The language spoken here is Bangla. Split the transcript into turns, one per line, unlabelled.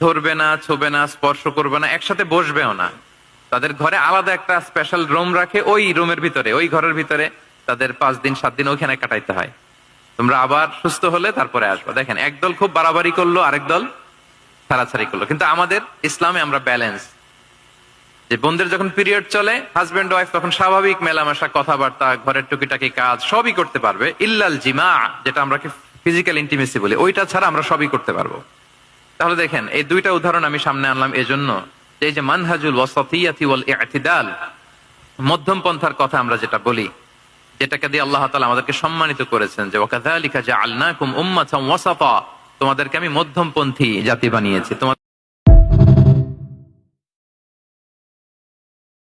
ধরবে না, ছোবে না, স্পর্শ করবে না, একসাথে বসবেও না। তাদের ঘরে আলাদা একটা স্পেশাল রুম রাখে ওই রুমের ভিতরে, ওই ঘরের ভিতরে তাদের পাঁচ দিন, সাত দিন ওইখানে কাটাইতে হয়। তোমরা আবার সুস্থ হলে তারপরে আসব। দেখেন, একদল খুব বাড়াবাড়ি করল, আরেক দল ছাড়াছাড়ি করল। কিন্তু আমাদের ইসলামে আমরা ব্যালেন্স যে বোনদের যখন পিরিয়ড চলে হাজবেন্ড ওয়াইফ তখন স্বাভাবিক মেলামেশা, কথাবার্তা, ঘরের টুকিটাকি কাজ, সবই করতে পারবে। ইল্লাল জিমা, যেটা আমরা ফিজিক্যাল ইন্টিমেসি বলি, ওইটা ছাড়া আমরা সবই করতে পারব। তাহলে দেখেন, এই দুইটা উদাহরণ আমি সামনে আনলাম এজন্য যে এই যে মানহাজুল ওয়াসাতিয়াতি মধ্যম পন্থার কথা আমরা যেটা বলি, যেটাকে দিয়ে আল্লাহ তালা আমাদেরকে সম্মানিত করেছেন যে ওকে লিখা উম্মাতাম ওয়াসাতা তোমাদেরকে আমি মধ্যমপন্থী জাতি বানিয়েছি। তোমাদের